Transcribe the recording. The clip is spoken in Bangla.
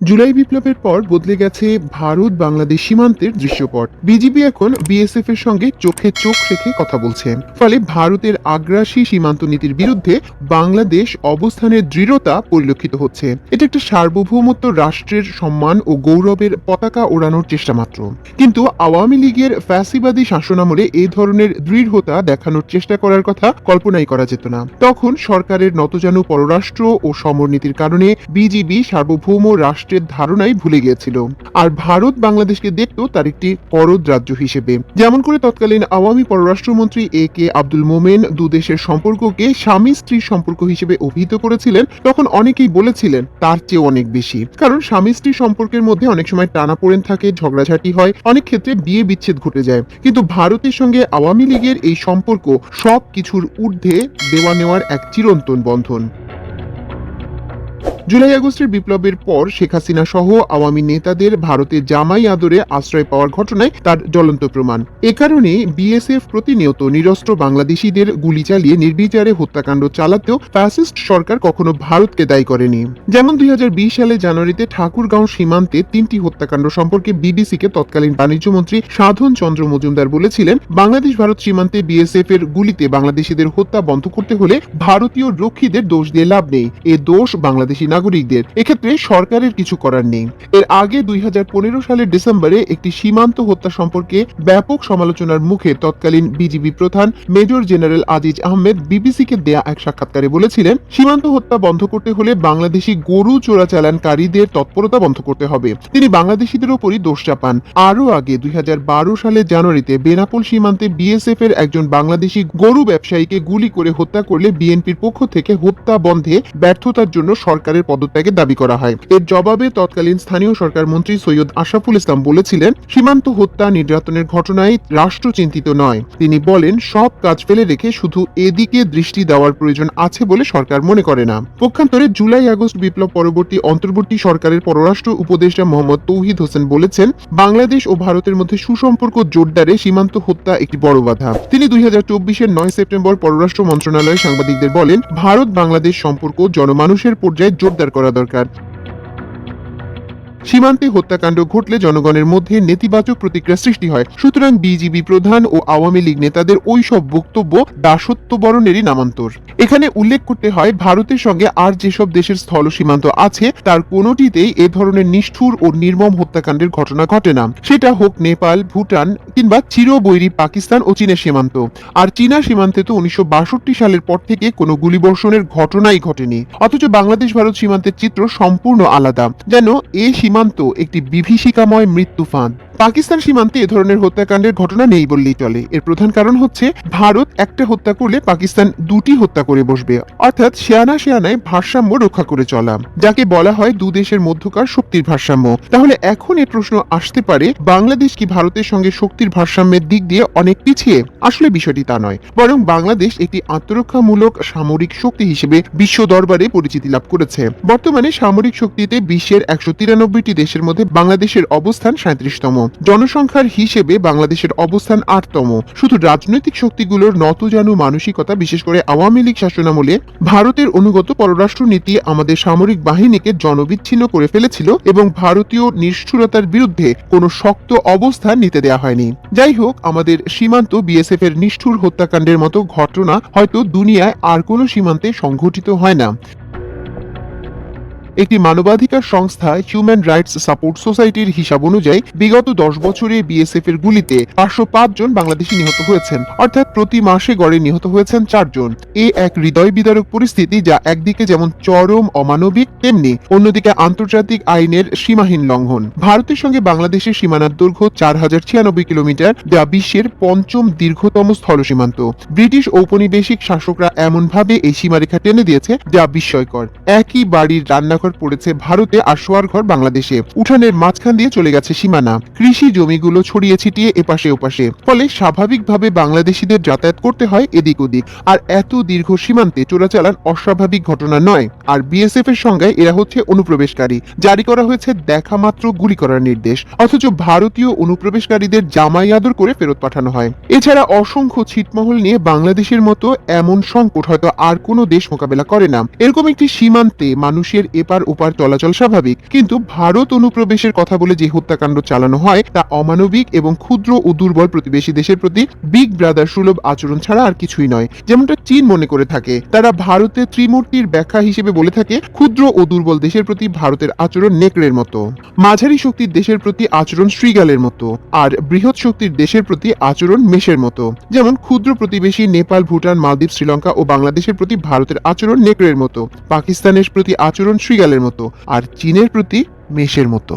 জুলাই বিপ্লবের পর বদলে গেছে ভারত বাংলাদেশ সীমান্তের দৃশ্যপট। বিজিবি এখন বিএসএফ এর সঙ্গে চোখে চোখ রেখে কথা বলছে। ফলে ভারতের আগ্রাসী সীমান্ত নীতির বিরুদ্ধে বাংলাদেশ অবস্থানের দৃঢ়তা পরিলক্ষিত হচ্ছে। এটা একটা সার্বভৌমত্ব রাষ্ট্রের সম্মান ও গৌরবের পতাকা ওড়ানোর চেষ্টা মাত্র। কিন্তু আওয়ামী লীগের ফ্যাসিবাদী শাসনামলে এই ধরনের দৃঢ়তা দেখানোর চেষ্টা করার কথা কল্পনাই করা যেত না। তখন সরকারের নতজানু পররাষ্ট্র ও সমরনীতির কারণে বিজিবি সার্বভৌম রাষ্ট্রের ধারণাই ভুলে গিয়েছিল। আর ভারত বাংলাদেশকে দেখত তার একটি পরদ রাজ্য হিসেবে। যেমন করে তৎকালীন আওয়ামী পররাষ্ট্রমন্ত্রী এ কে আব্দুল মোমেন দু দেশের সম্পর্ককে স্বামী স্ত্রীর সম্পর্ক হিসেবে অভিহিত করেছিলেন, তখন অনেকেই বলেছিলেন তার চেয়ে অনেক বেশি। কারণ স্বামী স্ত্রী সম্পর্কের মধ্যে অনেক সময় টানাপোড়েন থাকে, ঝগড়াঝাটি হয়, অনেক ক্ষেত্রে বিয়ে বিচ্ছেদ ঘটে যায়। কিন্তু ভারতের সঙ্গে আওয়ামী লীগের এই সম্পর্ক সব কিছুর ঊর্ধ্বে দেওয়া নেওয়ার এক চিরন্তন বন্ধন। জুলাই আগস্টের বিপ্লবের পর শেখ হাসিনা সহ আওয়ামী নেতাদের ভারতের জামাই আদরে আশ্রয় পাওয়ার ঘটনায় তার জ্বলন্ত প্রমাণ। এ কারণে বিএসএফ প্রতিনিয়ত নিরস্ত্র বাংলাদেশিদের গুলি চালিয়ে নির্বিচারে হত্যাকাণ্ড চালাতেও ফ্যাসিস্ট সরকার কখনো ভারতকে দায়ী করেনি। যেমন দুই সালে জানুয়ারিতে ঠাকুরগাঁও সীমান্তে তিনটি হত্যাকাণ্ড সম্পর্কে বিবিসিকে তৎকালীন বাণিজ্যমন্ত্রী সাধন চন্দ্র মজুমদার বলেছিলেন, বাংলাদেশ ভারত সীমান্তে বিএসএফ এর গুলিতে বাংলাদেশিদের হত্যা বন্ধ করতে হলে ভারতীয় রক্ষীদের দোষ দিয়ে লাভ নেই। এ দোষ বাংলাদেশি নাগরিকদের। এক্ষেত্রে সরকারের কিছু করার নেই। এর আগে দুই সালের ডিসেম্বরে একটি সীমান্ত হত্যা সম্পর্কে ব্যাপক সমালোচনার মুখে তৎকালীন বিজিবি প্রধান মেজর জেনারেল আজিজ আহমেদ বিবিসিকে দেয়া এক সাক্ষাৎকারে বলেছিলেন, সীমান্ত হত্যা বন্ধ করতে হলে বাংলাদেশি গরু চোরাচালানকারীদের তৎপরতা বন্ধ করতে হবে। তিনি বাংলাদেশিদের ওপরই দোষ চাপান। আরও আগে দুই সালের জানুয়ারিতে বেনাপোল সীমান্তে বিএসএফ এর একজন বাংলাদেশি গরু ব্যবসায়ীকে গুলি করে হত্যা করলে বিএনপির পক্ষ থেকে হত্যা বন্ধে ব্যর্থতার জন্য সরকারের পদত্যাগের দাবি করা হয়। এর জবাবে তৎকালীন স্থানীয় সরকার মন্ত্রী সৈয়দ আশরাফুল ইসলাম বলেছিলেন, সীমান্ত হত্যা নির্যাতনের ঘটনায় রাষ্ট্র চিন্তিত নয়। তিনি বলেন, সব কাজ ফেলে রেখে শুধু এদিকে দৃষ্টি দেওয়ার প্রয়োজন আছে বলে সরকার মনে করে না। পক্ষান্তরে জুলাই আগস্ট বিপ্লব পরবর্তী অন্তর্বর্তী সরকারের পররাষ্ট্র উপদেষ্টা মোহাম্মদ তৌহিদ হোসেন বলেছেন, বাংলাদেশ ও ভারতের মধ্যে সুসম্পর্ক জোরদারে সীমান্ত হত্যা একটি বড় বাধা। তিনি দুই হাজার চব্বিশের নয় সেপ্টেম্বর পররাষ্ট্র মন্ত্রণালয়ে সাংবাদিকদের বলেন ভারত বাংলাদেশ সম্পর্ক জনমানুষের পর্যায়ে জোরদার করা দরকার। সীমান্তে হত্যাকাণ্ড ঘটলে জনগণের মধ্যে নেতিবাচক প্রতিক্রিয়া সৃষ্টি হয়। সুতরাং বিজিবি প্রধান ও আওয়ামী লীগ নেতাদের ওই সব বক্তব্য দাসত্ব বরণেরই নামান্তর। এখানে উল্লেখ করতে হয়, ভারতের সঙ্গে আর যেসব দেশের স্থল সীমান্ত আছে, তার কোনোটিতেই এ ধরনের নিষ্ঠুর ও নির্মম হত্যাকাণ্ডের ঘটনা ঘটে না। সেটা হোক নেপাল, ভুটান কিংবা চিরবৈরী পাকিস্তান ও চীনের সীমান্ত। আর চীনা সীমান্তে তো উনিশশো বাষট্টি সালের পর থেকে কোনো গুলিবর্ষণের ঘটনাই ঘটেনি। অথচ বাংলাদেশ ভারত সীমান্তের চিত্র সম্পূর্ণ আলাদা। যেন এ সীমান্ত একটি বিভীষিকাময় মৃত্যু ফাঁদ পাকিস্তান সীমান্তে এ ধরনের হত্যাকাণ্ডের ঘটনা নেই বললেই চলে। এর প্রধান কারণ হচ্ছে, ভারত একটা হত্যা করলে পাকিস্তান দুটি হত্যা করে বসবে। অর্থাৎ শেয়ানা শেয়ানায় ভারসাম্য রক্ষা করে চলা, যাকে বলা হয় দু দেশের মধ্যকার শক্তির ভারসাম্য। তাহলে এখন এ প্রশ্ন আসতে পারে, বাংলাদেশ কি ভারতের সঙ্গে শক্তির ভারসাম্যের দিক দিয়ে অনেক পিছিয়ে? আসলে বিষয়টি তা নয়। বরং বাংলাদেশ একটি আত্মরক্ষামূলক সামরিক শক্তি হিসেবে বিশ্ব দরবারে পরিচিতি লাভ করেছে। বর্তমানে সামরিক শক্তিতে বিশ্বের একশো তিরানব্বইটি দেশের মধ্যে বাংলাদেশের অবস্থান সাঁত্রিশতম। জনসংখ্যার হিসেবে বাংলাদেশের অবস্থান আটতম। শুধু রাজনৈতিক শক্তিগুলোর নতজানু মানসিকতা, বিশেষ করে আওয়ামী লীগ শাসনামলে ভারতের অনুগত পররাষ্ট্র নীতি আমাদের সামরিক বাহিনীকে জনবিচ্ছিন্ন করে ফেলেছিল এবং ভারতীয় নিষ্ঠুরতার বিরুদ্ধে কোনো শক্ত অবস্থান নিতে দেয়া হয়নি। যাই হোক, আমাদের সীমান্ত বিএসএফ এর নিষ্ঠুর হত্যাকাণ্ডের মতো ঘটনা হয়তো দুনিয়ায় আর কোনো সীমান্তে সংঘটিত হয় না। একটি মানবাধিকার সংস্থা হিউম্যান রাইটস সাপোর্ট সোসাইটির হিসাব অনুযায়ী বিগত দশ বছরে বিএসএফ এর গুলিতে পাঁচশো জন বাংলাদেশি নিহত হয়েছেন। অর্থাৎ প্রতি মাসে গড়ে নিহত হয়েছেন চারজন এ এক হৃদয় বিদারক পরিস্থিতি যা একদিকে যেমন চরম অমানবিক, তেমনি অন্যদিকে আন্তর্জাতিক আইনের সীমাহীন লঙ্ঘন। ভারতের সঙ্গে বাংলাদেশের সীমানার দৈর্ঘ্য চার হাজার ছিয়ানব্বই কিলোমিটার যা বিশ্বের পঞ্চম দীর্ঘতম স্থল সীমান্ত ব্রিটিশ ঔপনিবেশিক শাসকরা এমনভাবে এই সীমারেখা টেনে দিয়েছে যা বিস্ময়কর। একই বাড়ির রান্নাঘর পড়েছে ভারতে আর শোয়ার ঘর বাংলাদেশে। উঠানের মাঝখান দিয়ে চলে গেছে সীমানা। কৃষি জমিগুলো ছড়িয়ে ছিটিয়ে এপাশে ওপাশে। ফলে স্বাভাবিকভাবে বাংলাদেশিদের যাতায়াত করতে হয় এদিক ওদিক। আর এত দীর্ঘ সীমান্তে চোরাচালান অস্বাভাবিক ঘটনা নয়। আর বিএসএফ এর সংজ্ঞায় এরা হচ্ছে অনুপ্রবেশকারী। জারি করা হয়েছে দেখা মাত্র গুলি করার নির্দেশ। অথচ ভারতীয় অনুপ্রবেশকারীদের জামাই আদর করে ফেরত পাঠানো হয়। এছাড়া অসংখ্য ছিটমহল নিয়ে বাংলাদেশের মতো এমন সংকট হয়তো আর কোনো দেশ মোকাবেলা করে না। এরকম একটি সীমান্তে মানুষের এপার এপার ওপার চলাচল স্বাভাবিক। কিন্তু ভারত অনুপ্রবেশের কথা বলে যে হত্যাকাণ্ড চালানো হয়, তা অমানবিক এবং ক্ষুদ্র ও দুর্বল প্রতিবেশী দেশের প্রতি বিগ ব্রাদার সুলভ আচরণ ছাড়া আর কিছুই নয়। যেমনটা চীন মনে করে থাকে। তারা ভারতের ত্রিমূর্তির ব্যাখ্যা হিসেবে বলে থাকে, ক্ষুদ্র ও দুর্বল দেশের প্রতি ভারতের আচরণ নেকড়ের মতো। মাঝারি শক্তির দেশের প্রতি আচরণ শ্রীগালের মতো। আর বৃহৎ শক্তির দেশের প্রতি আচরণ মেষের মতো। যেমন ক্ষুদ্র প্রতিবেশী নেপাল, ভুটান, মালদ্বীপ, শ্রীলঙ্কা ও বাংলাদেশের প্রতি ভারতের আচরণ নেকড়ের মতো। পাকিস্তানের প্রতি আচরণ শ্রীগালের মতো আর চীনের প্রতি মেষের মতো।